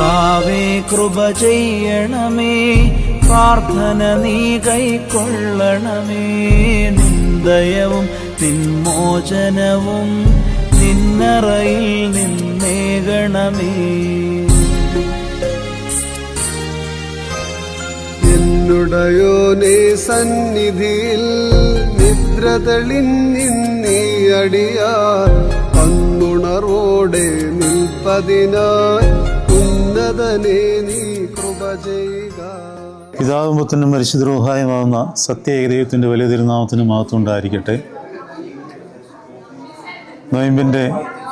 കർത്താവേ കൃപ ചെയ്യണമേ പ്രാർത്ഥന നീ കൈക്കൊള്ളണമേ. നിന്ദയവും നിന്മോചനവും നിന്നറയിൽ നിന്നേകണമേ. എന്നുടയോനേ സന്നിധിയിൽ നിദ്ര തെളിഞ്ഞിന്നീ അടിയാർ അന്നുണറോടെ നിൽപ്പതിനായി ഉന്നതനെ നീ കൃപ സത്യ ഏകദൈവത്തിന്റെ വലിയ തിരുനാമത്തിന് മഹത്വം ഉണ്ടായിരിക്കട്ടെ. നോയമ്പിന്റെ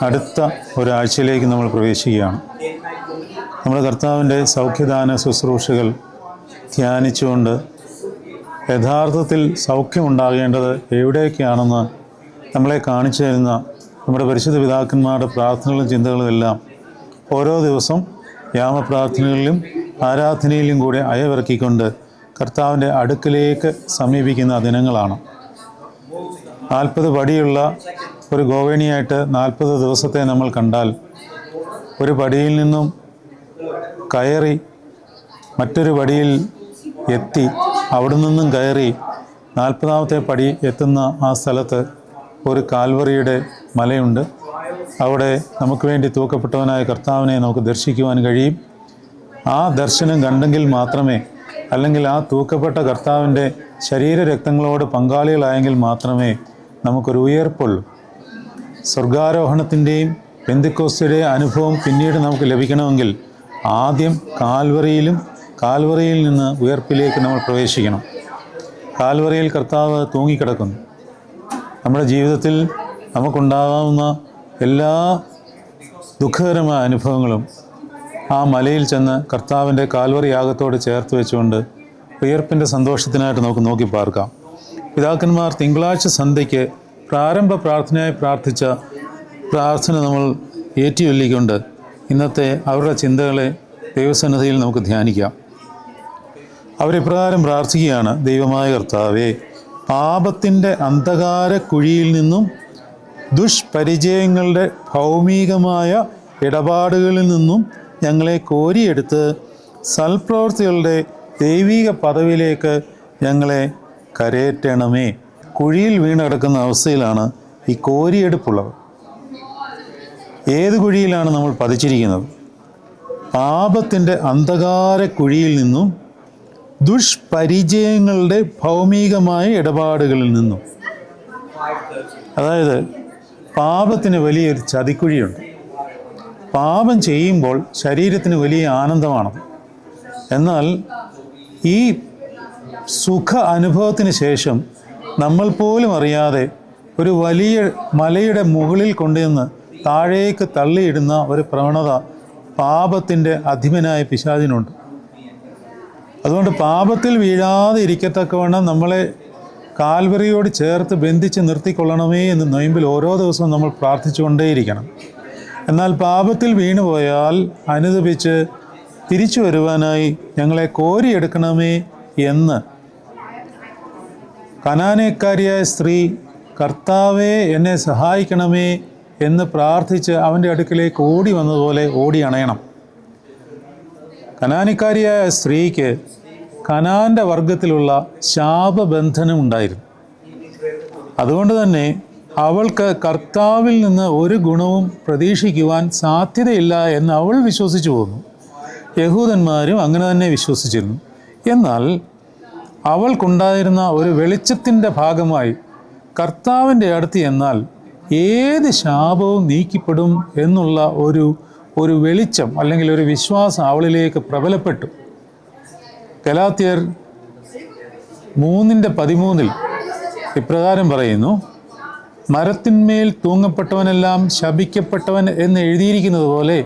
അടുത്ത ഒരാഴ്ചയിലേക്ക് നമ്മൾ പ്രവേശിക്കുകയാണ്. നമ്മുടെ കർത്താവിന്റെ സൗഖ്യദാന ശുശ്രൂഷകൾ ധ്യാനിച്ചുകൊണ്ട് യഥാർത്ഥത്തിൽ സൗഖ്യമുണ്ടാകേണ്ടത് എവിടെയൊക്കെയാണെന്ന് നമ്മളെ കാണിച്ചു തരുന്ന നമ്മുടെ പരിശുദ്ധ പിതാക്കന്മാരുടെ പ്രാർത്ഥനകളും ചിന്തകളും എല്ലാം ഓരോ ദിവസം യാമപ്രാർത്ഥനകളിലും ആരാധനയിലും കൂടെ അയവിറക്കിക്കൊണ്ട് കർത്താവിന്റെ അടുക്കലേക്ക് സമീപിക്കുന്ന ദിനങ്ങളാണ്. നാൽപ്പത് പടിയുള്ള ഒരു ഗോവേണിയായിട്ട് നാൽപ്പത് ദിവസത്തെ നമ്മൾ കണ്ടാൽ ഒരു പടിയിൽ നിന്നും കയറി മറ്റൊരു പടിയിൽ എത്തി അവിടെ നിന്നും കയറി നാൽപ്പതാമത്തെ പടി എത്തുന്ന ആ സ്ഥലത്ത് ഒരു കാൽവറിയുടെ മലയുണ്ട്. അവിടെ നമുക്ക് വേണ്ടി തൂക്കപ്പെട്ടവനായ കർത്താവിനെ നമുക്ക് ദർശിക്കുവാൻ കഴിയും. ആ ദർശനം കണ്ടെങ്കിൽ മാത്രമേ അല്ലെങ്കിൽ ആ തൂക്കപ്പെട്ട കർത്താവിന്റെ ശരീരരക്തങ്ങളോട് പങ്കാളികളായെങ്കിൽ മാത്രമേ നമുക്കൊരു ഉയർപ്പുള്ളൂ. സ്വർഗാരോഹണത്തിന്റെയും പെന്തിക്കോസ്തിയുടെ അനുഭവം പിന്നീട് നമുക്ക് ലഭിക്കണമെങ്കിൽ ആദ്യം കാൽവറിയിലും കാൽവറിയിൽ നിന്ന് ഉയർപ്പിലേക്ക് നമ്മൾ പ്രവേശിക്കണം. കാൽവറിയിൽ കർത്താവ് തൂങ്ങിക്കിടക്കുന്നു. നമ്മുടെ ജീവിതത്തിൽ നമുക്കുണ്ടാകാവുന്ന എല്ലാ ദുഃഖകരമായ അനുഭവങ്ങളും ആ മലയിൽ ചെന്ന് കർത്താവിന്റെ കാൽവറി യാഗത്തോട് ചേർത്ത് വെച്ചുകൊണ്ട് ഉയർപ്പിന്റെ സന്തോഷത്തിനായിട്ട് നമുക്ക് നോക്കി പാർക്കാം. പിതാക്കന്മാർ തിങ്കളാഴ്ച സന്ധ്യയ്ക്ക് പ്രാരംഭ പ്രാർത്ഥനയായി പ്രാർത്ഥിച്ച പ്രാർത്ഥന നമ്മൾ ഏറ്റിയൊല്ലിക്കൊണ്ട് ഇന്നത്തെ അവരുടെ ചിന്തകളെ ദൈവസന്നിധിയിൽ നമുക്ക് ധ്യാനിക്കാം. അവരിപ്രകാരം പ്രാർത്ഥിക്കുകയാണ് ദൈവമായ കർത്താവേ പാപത്തിന്റെ അന്ധകാര കുഴിയിൽ നിന്നും ദുഷ്പരിചയങ്ങളുടെ ഭൗമികമായ ഇടപാടുകളിൽ നിന്നും ഞങ്ങളെ കോരിയെടുത്ത് സൽപ്രവർത്തികളുടെ ദൈവിക പദവിയിലേക്ക് ഞങ്ങളെ കരയേറ്റണമേ. കുഴിയിൽ വീണടക്കുന്ന അവസ്ഥയിലാണ് ഈ കോരിയെടുപ്പുള്ളത്. ഏത് കുഴിയിലാണ് നമ്മൾ പതിച്ചിരിക്കുന്നത്? പാപത്തിന്റെ അന്ധകാര കുഴിയിൽ നിന്നും ദുഷ്പരിചയങ്ങളുടെ ഭൗമികമായ ഇടപാടുകളിൽ നിന്നും. അതായത് പാപത്തിന് വലിയൊരു ചതിക്കുഴിയുണ്ട്. പാപം ചെയ്യുമ്പോൾ ശരീരത്തിന് വലിയ ആനന്ദമാണ്. എന്നാൽ ഈ സുഖ അനുഭവത്തിന് ശേഷം നമ്മൾ പോലും അറിയാതെ ഒരു വലിയ മലയുടെ മുകളിൽ കൊണ്ടുവന്ന് താഴേക്ക് തള്ളിയിടുന്ന ഒരു പ്രവണത പാപത്തിന്റെ അധിപനായ പിശാചിനുണ്ട്. അതുകൊണ്ട് പാപത്തിൽ വീഴാതെ ഇരിക്കത്തക്കവണ്ണം നമ്മളെ കാൽവറിയോട് ചേർത്ത് ബന്ധിച്ച് നിർത്തിക്കൊള്ളണമേ എന്ന് നൊയമ്പിൽ ഓരോ ദിവസവും നമ്മൾ പ്രാർത്ഥിച്ചുകൊണ്ടേയിരിക്കണം. എന്നാൽ പാപത്തിൽ വീണുപോയാൽ അനുദപിച്ച് തിരിച്ചു വരുവാനായി ഞങ്ങളെ കോരിയെടുക്കണമേ എന്ന്. കനാനേക്കാരിയായ സ്ത്രീ കർത്താവെ എന്നെ സഹായിക്കണമേ എന്ന് പ്രാർത്ഥിച്ച് അവന്റെ അടുക്കിലേക്ക് ഓടി വന്നതുപോലെ ഓടി അണയണം. കനാനിക്കാരിയായ സ്ത്രീക്ക് കനാന്റെ വർഗത്തിലുള്ള ശാപബന്ധനം ഉണ്ടായിരുന്നു. അതുകൊണ്ട് തന്നെ അവൾക്ക് കർത്താവിൽ നിന്ന് ഒരു ഗുണവും പ്രതീക്ഷിക്കുവാൻ സാധ്യതയില്ല എന്ന് അവൾ വിശ്വസിച്ചു പോന്നു. യഹൂദന്മാരും അങ്ങനെ തന്നെ വിശ്വസിച്ചിരുന്നു. എന്നാൽ അവൾക്കുണ്ടായിരുന്ന ഒരു വെളിച്ചത്തിന്റെ ഭാഗമായി കർത്താവിന്റെ അടുത്ത് എന്നാൽ ഏത് ശാപവും നീക്കിപ്പെടും എന്നുള്ള ഒരു ഒരു വെളിച്ചം അല്ലെങ്കിൽ ഒരു വിശ്വാസം അവളിലേക്ക് പ്രബലപ്പെട്ടു. ഗലാത്യർ മൂന്നിന്റെ പതിമൂന്നിൽ ഇപ്രകാരം പറയുന്നു മരത്തിന്മേൽ തൂങ്ങപ്പെട്ടവനെല്ലാം ശപിക്കപ്പെട്ടവൻ എന്ന് എഴുതിയിരിക്കുന്നത് പോലെ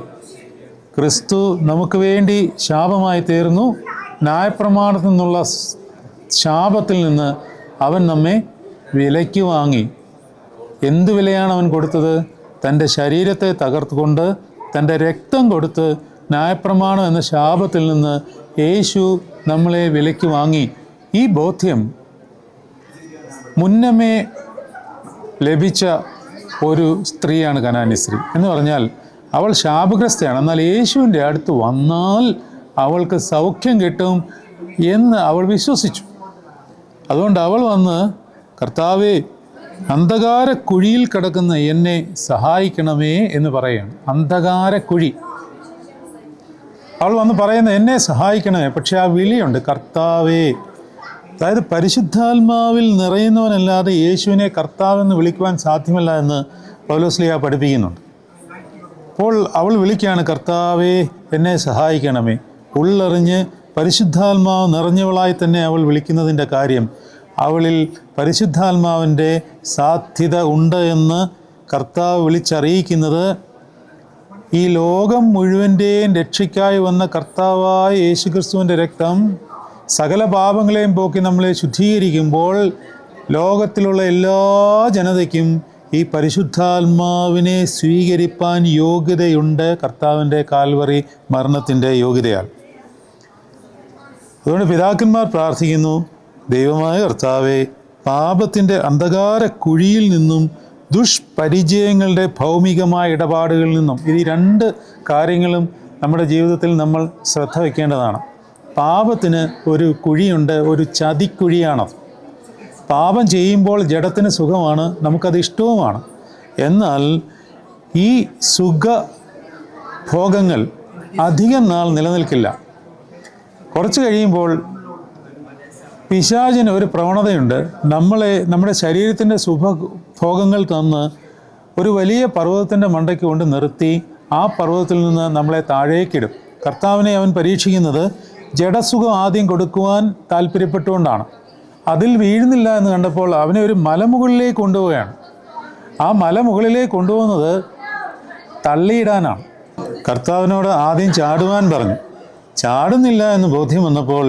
ക്രിസ്തു നമുക്ക് വേണ്ടി ശാപമായി തീർന്നു. ന്യായപ്രമാണത്തിൽ നിന്നുള്ള ശാപത്തിൽ നിന്ന് അവൻ നമ്മെ വിലയ്ക്ക് വാങ്ങി. എന്ത് വിലയാണ് അവൻ കൊടുത്തത്? തന്റെ ശരീരത്തെ തകർത്തുകൊണ്ട് തന്റെ രക്തം കൊടുത്ത് ന്യായപ്രമാണം എന്ന ശാപത്തിൽ നിന്ന് യേശു നമ്മളെ വിലയ്ക്ക് വാങ്ങി ഈ ബോധ്യം മുന്നമേ ലഭിച്ച ഒരു സ്ത്രീയാണ് കനാനി സ്ത്രീ. എന്ന് പറഞ്ഞാൽ അവൾ ശാപഗ്രസ്തയാണ്. എന്നാൽ യേശുവിന്റെ അടുത്ത് വന്നാൽ അവൾക്ക് സൗഖ്യം കിട്ടും എന്ന് അവൾ വിശ്വസിച്ചു. അതുകൊണ്ട് അവൾ വന്ന് കർത്താവെ അന്ധകാര കുഴിയിൽ കിടക്കുന്ന എന്നെ സഹായിക്കണമേ എന്ന് പറയുകയാണ് അന്ധകാര കുഴി അവൾ വന്ന് പറയുന്ന എന്നെ സഹായിക്കണമേ പക്ഷെ ആ വിളിയുണ്ട്. കർത്താവേ. അതായത് പരിശുദ്ധാത്മാവിൽ നിറയുന്നവനല്ലാതെ യേശുവിനെ കർത്താവെന്ന് വിളിക്കുവാൻ സാധ്യമല്ല എന്ന് പൗലോസ്ലിയ പഠിപ്പിക്കുന്നുണ്ട്. അപ്പോൾ അവൾ വിളിക്കുകയാണ് കർത്താവേ എന്നെ സഹായിക്കണമേ. ഉള്ളറിഞ്ഞ് പരിശുദ്ധാത്മാവ് നിറഞ്ഞവളായി തന്നെ അവൾ വിളിക്കുന്നതിന്റെ കാര്യം അവളിൽ പരിശുദ്ധാത്മാവിന്റെ സാധ്യത ഉണ്ട് എന്ന് കർത്താവ് വിളിച്ചറിയിക്കുന്നത് ഈ ലോകം മുഴുവന്റെയും രക്ഷയ്ക്കായി വന്ന കർത്താവായ യേശുക്രിസ്തുവിന്റെ രക്തം സകല പാപങ്ങളെയും പോക്കി നമ്മളെ ശുദ്ധീകരിക്കുമ്പോൾ ലോകത്തിലുള്ള എല്ലാ ജനതയ്ക്കും ഈ പരിശുദ്ധാത്മാവിനെ സ്വീകരിപ്പാൻ യോഗ്യതയുണ്ട് കർത്താവിന്റെ കാൽവറി മരണത്തിന്റെ യോഗ്യതയാൽ. അതുകൊണ്ട് പിതാക്കന്മാർ പ്രാർത്ഥിക്കുന്നു ദൈവമായ കർത്താവെ പാപത്തിന്റെ അന്ധകാര കുഴിയിൽ നിന്നും ദുഷ്പരിചയങ്ങളുടെ ഭൗമികമായ ഇടപാടുകളിൽ നിന്നും ഇത് രണ്ട് കാര്യങ്ങളും നമ്മുടെ ജീവിതത്തിൽ നമ്മൾ ശ്രദ്ധ വയ്ക്കേണ്ടതാണ് പാപത്തിന് ഒരു കുഴിയുണ്ട് ഒരു ചതിക്കുഴിയാണത് പാപം ചെയ്യുമ്പോൾ ജഡത്തിന് സുഖമാണ് നമുക്കത് ഇഷ്ടവുമാണ്. എന്നാൽ ഈ സുഖ ഭോഗങ്ങൾ അധികം നാൾ നിലനിൽക്കില്ല. കുറച്ച് കഴിയുമ്പോൾ പിശാചിന് ഒരു പ്രവണതയുണ്ട്. നമ്മളെ നമ്മുടെ ശരീരത്തിന്റെ സുഖഭോഗങ്ങൾ തന്ന് ഒരു വലിയ പർവതത്തിന്റെ മണ്ടയ്ക്ക് കൊണ്ട് നിർത്തി ആ പർവതത്തിൽ നിന്ന് നമ്മളെ താഴേക്കിടും കർത്താവിനെ അവൻ പരീക്ഷിക്കുന്നത് ജഡസുഖം ആദ്യം കൊടുക്കുവാൻ താല്പര്യപ്പെട്ടുകൊണ്ടാണ്. അതിൽ വീഴുന്നില്ല എന്ന് കണ്ടപ്പോൾ അവനെ ഒരു മലമുകളിലേക്ക് കൊണ്ടുപോവുകയാണ്. ആ മലമുകളിലേക്ക് കൊണ്ടുപോകുന്നത് തള്ളിയിടാനാണ്. കർത്താവിനോട് ആദ്യം ചാടുവാൻ പറഞ്ഞു. ചാടുന്നില്ല എന്ന് ബോധ്യം വന്നപ്പോൾ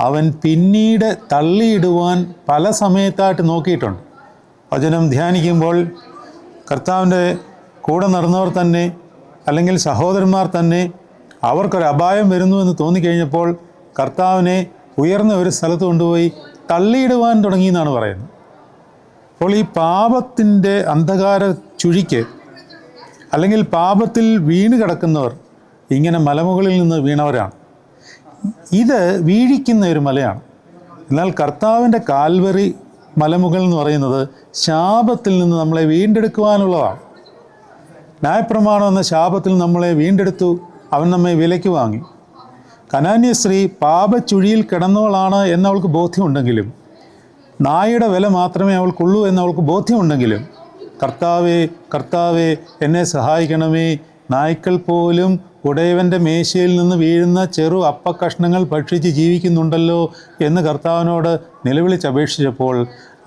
അവൻ പിന്നീട് തള്ളിയിടുവാൻ പല സമയത്തായിട്ട് നോക്കിയിട്ടുണ്ട്. വചനം ധ്യാനിക്കുമ്പോൾ കർത്താവിന്റെ കൂടെ നടന്നവർ തന്നെ അല്ലെങ്കിൽ സഹോദരന്മാർ തന്നെ അവർക്കൊരു അപായം വരുന്നു എന്ന് തോന്നിക്കഴിഞ്ഞപ്പോൾ കർത്താവിനെ ഉയർന്ന ഒരു സ്ഥലത്ത് കൊണ്ടുപോയി തള്ളിയിടുവാൻ തുടങ്ങി എന്നാണ് പറയുന്നത്. അപ്പോൾ ഈ പാപത്തിന്റെ അന്ധകാര ചുഴിക്ക് അല്ലെങ്കിൽ പാപത്തിൽ വീണ് കിടക്കുന്നവർ ഇങ്ങനെ മലമുകളിൽ നിന്ന് വീണവരാണ്. ഇത് വീഴിക്കുന്ന ഒരു മലയാണ്. എന്നാൽ കർത്താവിന്റെ കാൽവറി മലമുകൾ എന്ന് പറയുന്നത് ശാപത്തിൽ നിന്ന് നമ്മളെ വീണ്ടെടുക്കുവാനുള്ളതാണ്. ന്യായപ്രമാണം എന്ന ശാപത്തിൽ നമ്മളെ വീണ്ടെടുത്തു അവൻ നമ്മെ വിലയ്ക്ക് വാങ്ങി. കനാന്യ സ്ത്രീ പാപച്ചുഴിയിൽ കിടന്നവളാണ് എന്നവൾക്ക് ബോധ്യമുണ്ടെങ്കിലും നായയുടെ വില മാത്രമേ അവൾക്കുള്ളൂ എന്നവൾക്ക് ബോധ്യമുണ്ടെങ്കിലും കർത്താവേ കർത്താവേ എന്നെ സഹായിക്കണമേ. നായ്ക്കൾ പോലും ഉടയവന്റെ മേശയിൽ നിന്ന് വീഴുന്ന ചെറു അപ്പക്കഷ്ണങ്ങൾ ഭക്ഷിച്ച് ജീവിക്കുന്നുണ്ടല്ലോ എന്ന് കർത്താവിനോട് നിലവിളിച്ചപേക്ഷിച്ചപ്പോൾ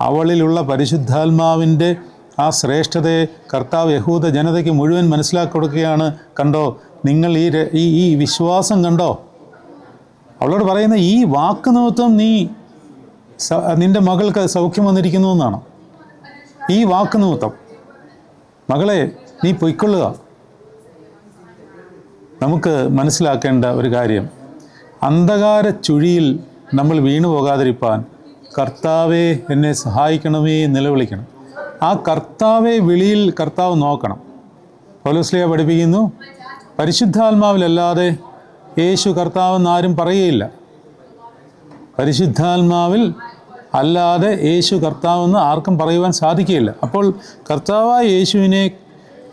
അവളിലുള്ള പരിശുദ്ധാത്മാവിന്റെ ആ ശ്രേഷ്ഠതയെ കർത്താവ് യഹൂദ ജനതയ്ക്ക് മുഴുവൻ മനസ്സിലാക്കി കൊടുക്കുകയാണ്. കണ്ടോ നിങ്ങൾ ഈ ഈ വിശ്വാസം കണ്ടോ? അവളോട് പറയുന്ന ഈ വാക്ക് നിമിത്തം നീ നിന്റെ മകൾക്ക് സൗഖ്യം വന്നിരിക്കുന്നു എന്നാണ്. ഈ വാക്ക് നിമിത്തം മകളെ നീ പൊയ്ക്കൊള്ളുക. നമുക്ക് മനസ്സിലാക്കേണ്ട ഒരു കാര്യം. അന്ധകാര ചുഴിയിൽ നമ്മൾ വീണു പോകാതിരിപ്പാൻ കർത്താവെ എന്നെ സഹായിക്കണമേ നിലവിളിക്കണം. ആ കർത്താവെ വിളിയിൽ കർത്താവ് നോക്കണം. പൗലോസ്ലിയ പഠിപ്പിക്കുന്നു പരിശുദ്ധാത്മാവിലല്ലാതെ യേശു കർത്താവെന്ന് ആരും പറയുകയില്ല. പരിശുദ്ധാത്മാവിൽ അല്ലാതെ യേശു കർത്താവെന്ന് ആർക്കും പറയുവാൻ സാധിക്കുകയില്ല. അപ്പോൾ കർത്താവായ യേശുവിനെ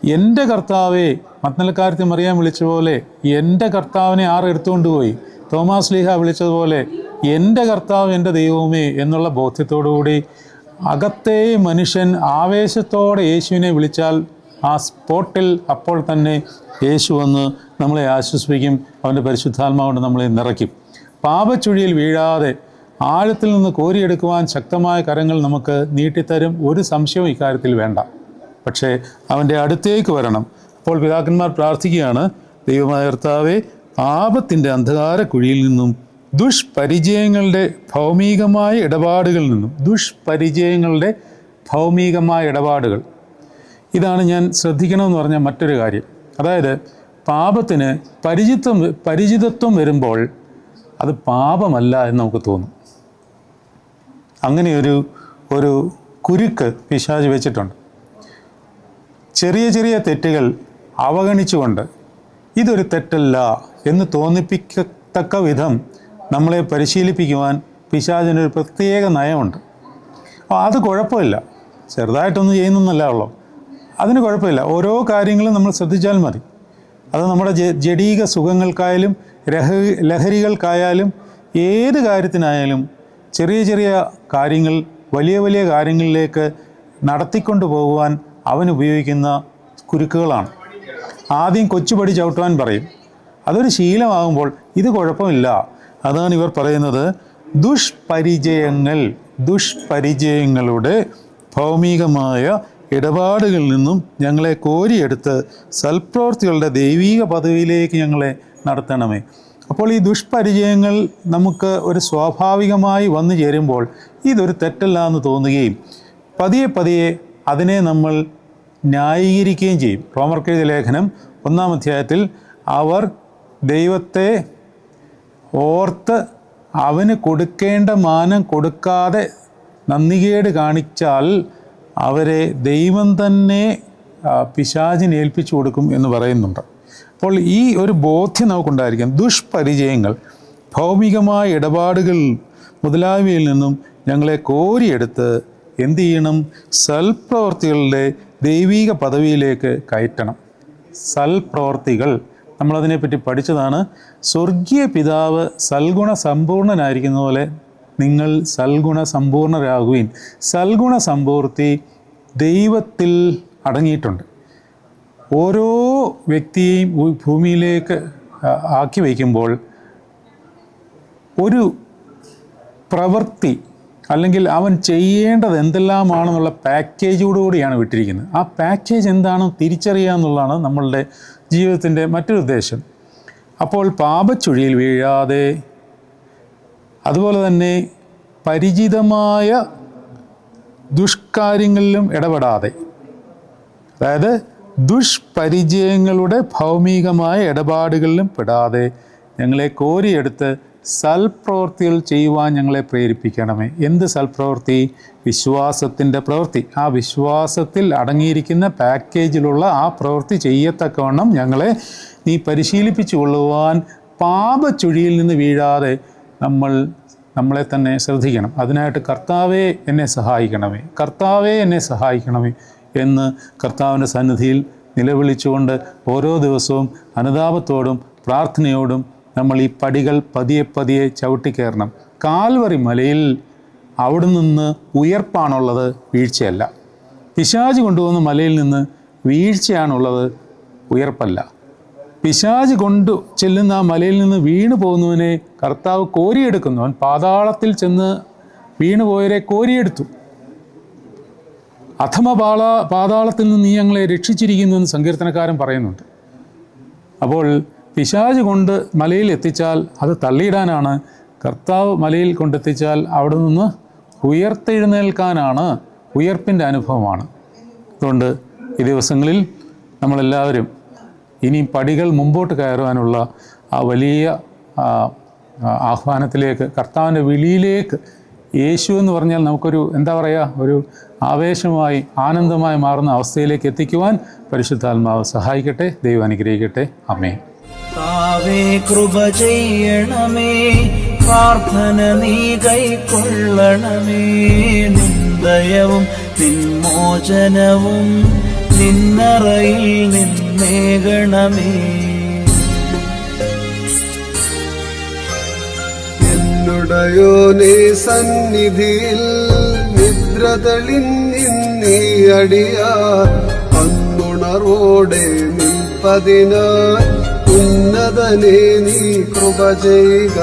എന്റെ കർത്താവെ മത്നലക്കാരത്തെ മറിയാൻ വിളിച്ച പോലെ എന്റെ കർത്താവിനെ ആർ എടുത്തുകൊണ്ട് പോയി? തോമാസ് ലീഹ വിളിച്ചതുപോലെ എന്റെ കർത്താവ് എന്റെ ദൈവമേ എന്നുള്ള ബോധ്യത്തോടുകൂടി അകത്തെ മനുഷ്യൻ ആവേശത്തോടെ യേശുവിനെ വിളിച്ചാൽ ആ സ്പോട്ടിൽ അപ്പോൾ തന്നെ യേശു വന്ന് നമ്മളെ ആശ്വസിപ്പിക്കും. അവന്റെ പരിശുദ്ധാത്മാവുകൊണ്ട് നമ്മളെ നിറയ്ക്കും. പാപച്ചുഴിയിൽ വീഴാതെ ആഴത്തിൽ നിന്ന് കോരിയെടുക്കുവാൻ ശക്തമായ കരങ്ങൾ നമുക്ക് നീട്ടിത്തരും. ഒരു സംശയവും ഇക്കാര്യത്തിൽ വേണ്ട. പക്ഷേ അവന്റെ അടുത്തേക്ക് വരണം. അപ്പോൾ പിതാക്കന്മാർ പ്രാർത്ഥിക്കുകയാണ് ദൈവമായ കർത്താവെ പാപത്തിന്റെ അന്ധകാര കുഴിയിൽ നിന്നും ദുഷ്പരിചയങ്ങളുടെ ഭൗമികമായ ഇടപാടുകളിൽ നിന്നും ദുഷ്പരിചയങ്ങളുടെ ഭൗമികമായ ഇടപാടുകൾ. ഇതാണ് ഞാൻ ശ്രദ്ധിക്കണമെന്ന് പറഞ്ഞ മറ്റൊരു കാര്യം. അതായത് പാപത്തിന് പരിചിത്വം പരിചിതത്വം വരുമ്പോൾ അത് പാപമല്ല എന്ന് നമുക്ക് തോന്നും. അങ്ങനെയൊരു ഒരു കുരുക്ക് പിശാജ് വെച്ചിട്ടുണ്ട്. ചെറിയ ചെറിയ തെറ്റുകൾ അവഗണിച്ചുകൊണ്ട് ഇതൊരു തെറ്റല്ല എന്ന് തോന്നിപ്പിക്കത്തക്ക വിധം നമ്മളെ പരിശീലിപ്പിക്കുവാൻ പിശാചിനൊരു പ്രത്യേക നയമുണ്ട്. അപ്പോൾ അത് കുഴപ്പമില്ല. ചെറുതായിട്ടൊന്നും ചെയ്യുന്നൊന്നല്ല ഉള്ളൂ. അതിന് കുഴപ്പമില്ല. ഓരോ കാര്യങ്ങളും നമ്മൾ ശ്രദ്ധിച്ചാൽ മതി. അത് നമ്മുടെ ജഡീക സുഖങ്ങൾക്കായാലും രഹ ലഹരികൾക്കായാലും ഏത് കാര്യത്തിനായാലും ചെറിയ ചെറിയ കാര്യങ്ങൾ വലിയ വലിയ കാര്യങ്ങളിലേക്ക് നടത്തിക്കൊണ്ട് പോകുവാൻ അവൻ ഉപയോഗിക്കുന്ന കുരുക്കുകളാണ്. ആദ്യം കൊച്ചുപടി ചവിട്ടുവാൻ പറയും. അതൊരു ശീലമാകുമ്പോൾ ഇത് കുഴപ്പമില്ല. അതാണ് ഇവർ പറയുന്നത് ദുഷ്പരിചയങ്ങൾ ദുഷ്പരിചയങ്ങളുടെ ഭൗമികമായ ഇടപാടുകളിൽ നിന്നും ഞങ്ങളെ കോരിയെടുത്ത് സൽപ്രവർത്തികളുടെ ദൈവീക പദവിയിലേക്ക് ഞങ്ങളെ നടത്തണമേ. അപ്പോൾ ഈ ദുഷ്പരിചയങ്ങൾ നമുക്ക് ഒരു സ്വാഭാവികമായി വന്നു ചേരുമ്പോൾ ഇതൊരു തെറ്റല്ല എന്ന് തോന്നുകയും പതിയെ പതിയെ അതിനെ നമ്മൾ ന്യായീകരിക്കുകയും ചെയ്യും. റോമർക്കെഴുതിയ ലേഖനം ഒന്നാം അധ്യായത്തിൽ അവർ ദൈവത്തെ ഓർത്ത് അവന് കൊടുക്കേണ്ട മാനം കൊടുക്കാതെ നന്ദികേട് കാണിച്ചാൽ അവരെ ദൈവം തന്നെ പിശാചിനേൽപ്പിച്ചു കൊടുക്കും എന്ന് പറയുന്നുണ്ട്. അപ്പോൾ ഈ ഒരു ബോധ്യം നമുക്കുണ്ടായിരിക്കാം. ദുഷ്പരിചയങ്ങൾ ഭൗമികമായ ഇടപാടുകൾ മുതലായവയിൽ നിന്നും ഞങ്ങളെ കോരിയെടുത്ത് എന്ത് ചെയ്യണം? സൽപ്രവർത്തികളുടെ ദൈവീക പദവിയിലേക്ക് കയറ്റണം. സൽപ്രവർത്തികൾ നമ്മളതിനെപ്പറ്റി പഠിച്ചതാണ്. സ്വർഗീയ പിതാവ് സൽഗുണ സമ്പൂർണനായിരിക്കുന്ന പോലെ നിങ്ങൾ സൽഗുണ സമ്പൂർണരാകുവിൻ സൽഗുണ സമ്പൂർത്തി ദൈവത്തിൽ അടങ്ങിയിട്ടുണ്ട്. ഓരോ വ്യക്തിയെയും ഭൂമിയിലേക്ക് ആക്കി വയ്ക്കുമ്പോൾ ഒരു പ്രവൃത്തി അല്ലെങ്കിൽ അവൻ ചെയ്യേണ്ടത് എന്തെല്ലാമാണെന്നുള്ള പാക്കേജോടുകൂടിയാണ് വിട്ടിരിക്കുന്നത്. ആ പാക്കേജ് എന്താണെന്ന് തിരിച്ചറിയുക എന്നുള്ളതാണ് നമ്മളുടെ ജീവിതത്തിന്റെ മറ്റൊരു ഉദ്ദേശം. അപ്പോൾ പാപച്ചുഴിയിൽ വീഴാതെ അതുപോലെ തന്നെ പരിചിതമായ ദുഷ്കാര്യങ്ങളിലും ഇടപെടാതെ അതായത് ദുഷ്പരിചയങ്ങളുടെ ഭൗമികമായ ഇടപാടുകളിലും പെടാതെ ഞങ്ങളെ കോരിയെടുത്ത് സൽപ്രവൃത്തികൾ ചെയ്യുവാൻ ഞങ്ങളെ പ്രേരിപ്പിക്കണമേ. എന്ത് സൽപ്രവൃത്തി? വിശ്വാസത്തിന്റെ പ്രവൃത്തി. ആ വിശ്വാസത്തിൽ അടങ്ങിയിരിക്കുന്ന പാക്കേജിലുള്ള ആ പ്രവൃത്തി ചെയ്യത്തക്കവണ്ണം ഞങ്ങളെ നീ പരിശീലിപ്പിച്ചു കൊള്ളുവാൻ പാപച്ചുഴിയിൽ നിന്ന് വീഴാതെ നമ്മൾ നമ്മളെ തന്നെ ശ്രദ്ധിക്കണം. അതിനായിട്ട് കർത്താവെ എന്നെ സഹായിക്കണമേ. കർത്താവെ എന്നെ സഹായിക്കണമേ എന്ന് കർത്താവിന്റെ സന്നിധിയിൽ നിലവിളിച്ചുകൊണ്ട് ഓരോ ദിവസവും അനുതാപത്തോടും പ്രാർത്ഥനയോടും നമ്മൾ ഈ പടികൾ പതിയെ പതിയെ ചവിട്ടിക്കയറണം കാൽവറി മലയിൽ അവിടെ നിന്ന് ഉയർപ്പാണുള്ളത് വീഴ്ചയല്ല. പിശാജ് കൊണ്ടുവന്ന മലയിൽ നിന്ന് വീഴ്ചയാണുള്ളത് ഉയർപ്പല്ല. പിശാജ് കൊണ്ടു ചെല്ലുന്ന ആ മലയിൽ നിന്ന് വീണു പോകുന്നവനെ കർത്താവ് കോരിയെടുക്കുന്നു. അവൻ പാതാളത്തിൽ ചെന്ന് വീണു പോയവരെ കോരിയെടുത്തു. അഥമ പാള പാതാളത്തിൽ നിന്ന് നീ ഞങ്ങളെ രക്ഷിച്ചിരിക്കുന്നു എന്ന് സങ്കീർത്തനക്കാരൻ പറയുന്നുണ്ട്. അപ്പോൾ പിശാജ് കൊണ്ട് മലയിൽ എത്തിച്ചാൽ അത് തള്ളിയിടാനാണ്. കർത്താവ് മലയിൽ കൊണ്ടെത്തിച്ചാൽ അവിടെ നിന്ന് ഉയർത്തെഴുന്നേൽക്കാനാണ് ഉയർപ്പിന്റെ അനുഭവമാണ്. അതുകൊണ്ട് ഈ ദിവസങ്ങളിൽ നമ്മളെല്ലാവരും ഇനി പടികൾ മുമ്പോട്ട് കയറുവാനുള്ള ആ വലിയ ആഹ്വാനത്തിലേക്ക് കർത്താവിന്റെ വിളിയിലേക്ക് യേശു എന്ന് പറഞ്ഞാൽ നമുക്കൊരു എന്താ പറയുക ഒരു ആവേശമായി ആനന്ദമായി മാറുന്ന അവസ്ഥയിലേക്ക് എത്തിക്കുവാൻ പരിശുദ്ധാത്മാവ് സഹായിക്കട്ടെ ദൈവം അനുഗ്രഹിക്കട്ടെ. അമ്മേ താവേ കൃപ ചെയ്യണമേ. പ്രാർത്ഥന നീ കൈക്കൊള്ളണമേ. നിന്ദയവും നിന്മോചനവും നിന്നറയിൽ നിന്നേകണമേ. എന്നുടയോ നീ സന്നിധിയിൽ നിദ്ര തെളിഞ്ഞിന്നീ അടിയാ അന്നുണറോടെ നിൽപ്പതിനാൽ ഉന്നതനെ നീ കൃപ ചെയ്യുക